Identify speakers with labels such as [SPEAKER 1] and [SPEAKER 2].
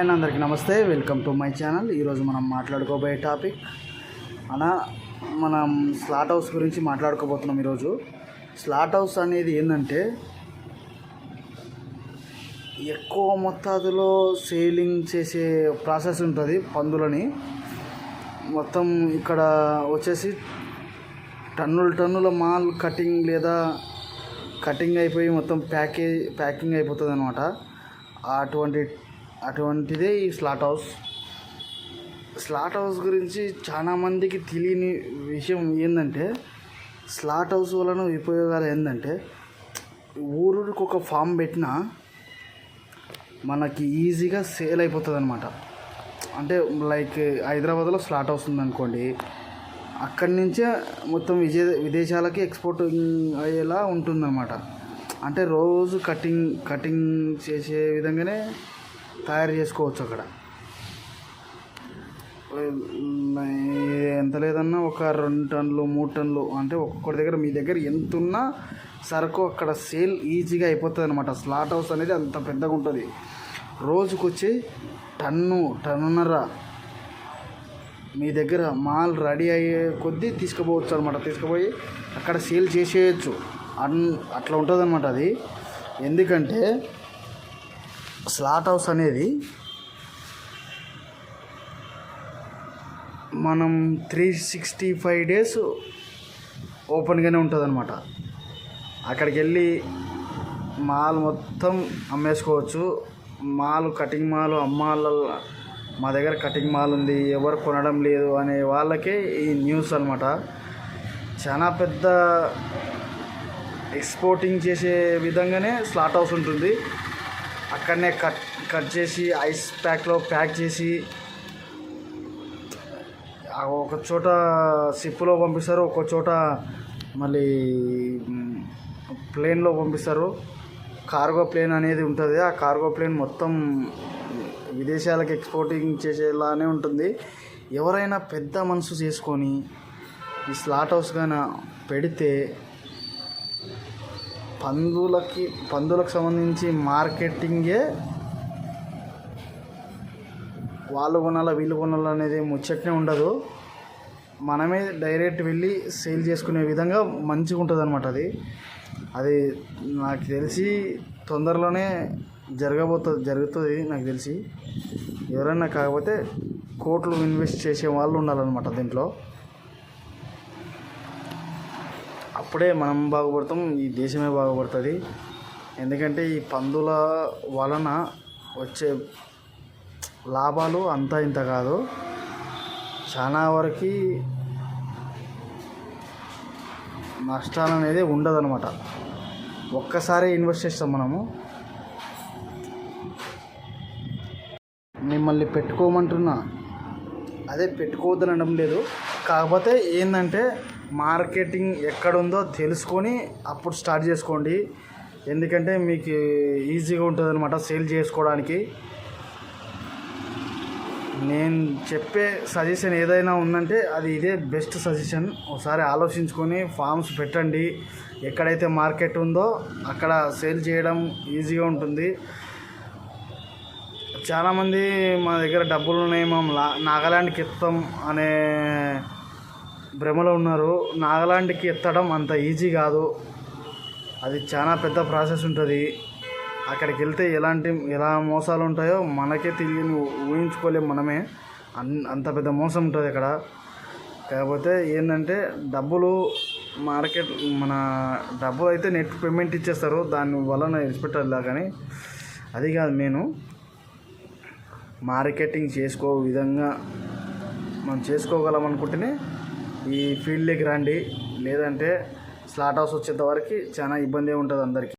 [SPEAKER 1] And అందరికీ నమస్తే welcome to my channel. ఈరోజు మనం మాట్లాడుకోబోయే టాపిక్. అనా మనం స్లాట్ హౌస్ గురించి మాట్లాడుకోబోతున్నాం ఈరోజు. స్లాట్ హౌస్ అనేది ఏంటంటే ఎక్కువ మొత్తాదులో సేలింగ్ చేసే ప్రాసెస్ ఉంటుంది పందులని. మొత్తం ఇక్కడ వచ్చేసి టన్నుల టన్నుల మాల్ కటింగ్ లేదా కటింగ్ అయిపోయి మొత్తం ప్యాకేజ్ ప్యాకింగ్ అయిపోతుంది అనమాట అటువంటి అటువంటిదే ఈ స్లాట్ హౌస్ స్లాట్ హౌస్ గురించి చాలా మందికి తెలియని విషయం ఏంటంటే స్లాట్ హౌస్ వలన ఉపయోగాలు ఏంటంటే ఊరుకు ఒక ఫామ్ పెట్టినా మనకి ఈజీగా సేల్ అయిపోతుంది అనమాట అంటే లైక్ హైదరాబాద్లో స్లాట్ హౌస్ ఉందనుకోండి అక్కడి నుంచే మొత్తం విజయ విదేశాలకి ఎక్స్పోర్ట్ అయ్యేలా ఉంటుందన్నమాట. అంటే రోజు కటింగ్ కటింగ్ చేసే విధంగానే తయారు చేసుకోవచ్చు అక్కడ. ఎంత లేదన్నా ఒక రెండు టన్నులు మూడు టన్నులు అంటే ఒక్కొక్కటి దగ్గర మీ దగ్గర ఎంత ఉన్నా సరుకు అక్కడ సేల్ ఈజీగా అయిపోతుంది అనమాట స్లాట్ హౌస్ అనేది అంత పెద్దగా ఉంటుంది. రోజుకొచ్చి టన్ను టన్నున్నర మీ దగ్గర మాల్ రెడీ అయ్యే కొద్దీ తీసుకుపోవచ్చు అనమాట తీసుకుపోయి అక్కడ సేల్ చేసేయచ్చు. అన్ అట్లా ఉంటుంది అనమాట అది. ఎందుకంటే స్లాట్ హౌస్ అనేది మనం త్రీ సిక్స్టీ ఫైవ్ డేస్ ఓపెన్గానే ఉంటుంది అనమాట అక్కడికి వెళ్ళి మాల్ మొత్తం అమ్మేసుకోవచ్చు. మాల్ కటింగ్ మాల్ అమ్మాల మా దగ్గర కటింగ్ మాల్ ఉంది. ఎవరు కొనడం లేదు అనే వాళ్ళకే ఈ న్యూస్ అనమాట చాలా పెద్ద ఎక్స్పోర్టింగ్ చేసే విధంగానే స్లాట్ హౌస్ ఉంటుంది. అక్కడనే కట్ కట్ చేసి ఐస్ ప్యాక్లో ప్యాక్ చేసి ఒక చోట సిప్పులో పంపిస్తారు ఒక చోట మళ్ళీ ప్లేన్లో పంపిస్తారు. కార్గో ప్లేన్ అనేది ఉంటుంది. ఆ కార్గో ప్లేన్ మొత్తం విదేశాలకు ఎక్స్పోర్టింగ్ చేసేలానే ఉంటుంది. ఎవరైనా పెద్ద మనసు చేసుకొని ఈ స్లాట్ హౌస్ కానీ పెడితే పందులకి పందులకు సంబంధించి మార్కెటింగే వాళ్ళు కొనాలా వీళ్ళు కొనాలా అనేది ముచ్చట్నే ఉండదు. మనమే డైరెక్ట్ వెళ్ళి సేల్ చేసుకునే విధంగా మంచిగా ఉంటుంది అనమాట అది. అది నాకు తెలిసి తొందరలోనే జరగబోతుంది జరుగుతుంది నాకు తెలిసి. ఎవరైనా కాకపోతే కోట్లు ఇన్వెస్ట్ చేసే వాళ్ళు ఉండాలన్నమాట దీంట్లో. అప్పుడే మనం బాగుపడతాం ఈ దేశమే బాగుపడుతుంది. ఎందుకంటే ఈ పందుల వలన వచ్చే లాభాలు అంతా ఇంత కాదు. చాలా వరకు నష్టాలు అనేది ఉండదన్నమాట. ఒక్కసారి ఇన్వెస్ట్ చేస్తాం మనము. మిమ్మల్ని పెట్టుకోమంటున్నా. అదే పెట్టుకోవద్దనడం అనడం లేదు. కాకపోతే ఏంటంటే మార్కెటింగ్ ఎక్కడుందో తెలుసుకొని అప్పుడు స్టార్ట్ చేసుకోండి. ఎందుకంటే మీకు ఈజీగా ఉంటుంది అనమాట సేల్ చేసుకోవడానికి. నేను చెప్పే సజెషన్ ఏదైనా ఉందంటే అది ఇదే బెస్ట్ సజెషన్. ఒకసారి ఆలోచించుకొని ఫామ్స్ పెట్టండి. ఎక్కడైతే మార్కెట్ ఉందో అక్కడ సేల్ చేయడం ఈజీగా ఉంటుంది. చాలామంది మా దగ్గర డబ్బులు ఉన్నాయి. మేము నాగాల్యాండ్కి ఇస్తాం అనే భ్రమలో ఉన్నారు. నాగలాండ్కి ఎత్తడం అంత ఈజీ కాదు. అది చాలా పెద్ద ప్రాసెస్ ఉంటుంది. అక్కడికి వెళ్తే ఎలాంటి ఎలా మోసాలు ఉంటాయో మనకే తెలియని ఊహించుకోలేము మనమే. అన్ అంత పెద్ద మోసం ఉంటుంది అక్కడ. కాకపోతే ఏంటంటే డబ్బులు మార్కెట్ మన డబ్బులు అయితే నెట్ పేమెంట్ ఇచ్చేస్తారు. దాని వలన ఇన్స్పెక్టర్లా కానీ అది కాదు నేను మార్కెటింగ్ చేసుకో విధంగా మనం చేసుకోగలం అనుకుంటేనే ఈ ఫీల్డ్లోకి రండి. లేదంటే స్లాట్ హౌస్ వచ్చేంత వరకు చాలా ఇబ్బంది ఉంటుంది అందరికీ.